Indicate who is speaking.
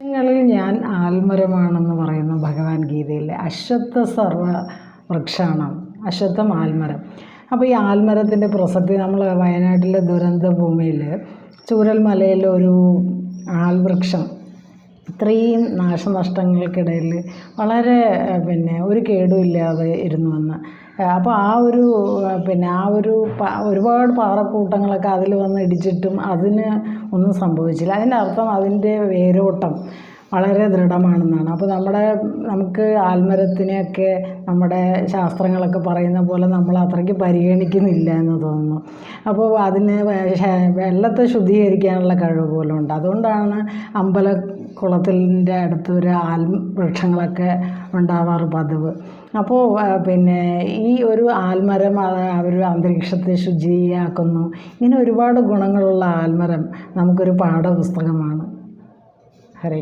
Speaker 1: വൃക്ഷങ്ങളിൽ ഞാൻ ആൽമരമാണെന്ന് പറയുന്നു ഭഗവാൻ ഗീതയിലെ അശ്വത്ഥ സർവ വൃക്ഷാണം അശ്വത്ഥം ആൽമരം. അപ്പോൾ ഈ ആൽമരത്തിന്റെ പ്രസക്തി നമ്മൾ വയനാട്ടിലെ ദുരന്ത ഭൂമിയിൽ ചൂരൽമലയിൽ ഒരു ആൽവൃക്ഷം ഇത്രയും നാശനഷ്ടങ്ങൾക്കിടയിൽ വളരെ പിന്നെ ഒരു കേടുമില്ലാതെ ഇരുന്നു വന്ന് അപ്പോൾ ആ ഒരു പിന്നെ ആ ഒരു ഒരുപാട് പാറക്കൂട്ടങ്ങളൊക്കെ അതിൽ വന്ന് ഇടിച്ചിട്ടും അതിന് ഒന്നും സംഭവിച്ചില്ല. അതിന്റെ അർത്ഥം അതിന്റെ വേരോട്ടം വളരെ ദൃഢമാണെന്നാണ്. അപ്പോൾ നമ്മുടെ നമുക്ക് ആൽമരത്തിനെയൊക്കെ നമ്മുടെ ശാസ്ത്രങ്ങളൊക്കെ പറയുന്ന പോലെ നമ്മൾ അത്രയ്ക്ക് പരിഗണിക്കുന്നില്ല എന്ന് തോന്നുന്നു. അപ്പോൾ അതിന് വെള്ളത്തെ ശുദ്ധീകരിക്കാനുള്ള കഴിവ് പോലും ഉണ്ട്. അതുകൊണ്ടാണ് അമ്പലക്കുളത്തിന്റെ അടുത്ത് ഒരു വൃക്ഷങ്ങളൊക്കെ ഉണ്ടാവാറ് പതിവ്. അപ്പോൾ പിന്നെ ഈ ഒരു ആൽമരം അവർ അന്തരീക്ഷത്തെ ശുചിയാക്കുന്നു. ഇങ്ങനെ ഒരുപാട് ഗുണങ്ങളുള്ള ആൽമരം നമുക്കൊരു പാഠപുസ്തകമാണ്. ഹരേ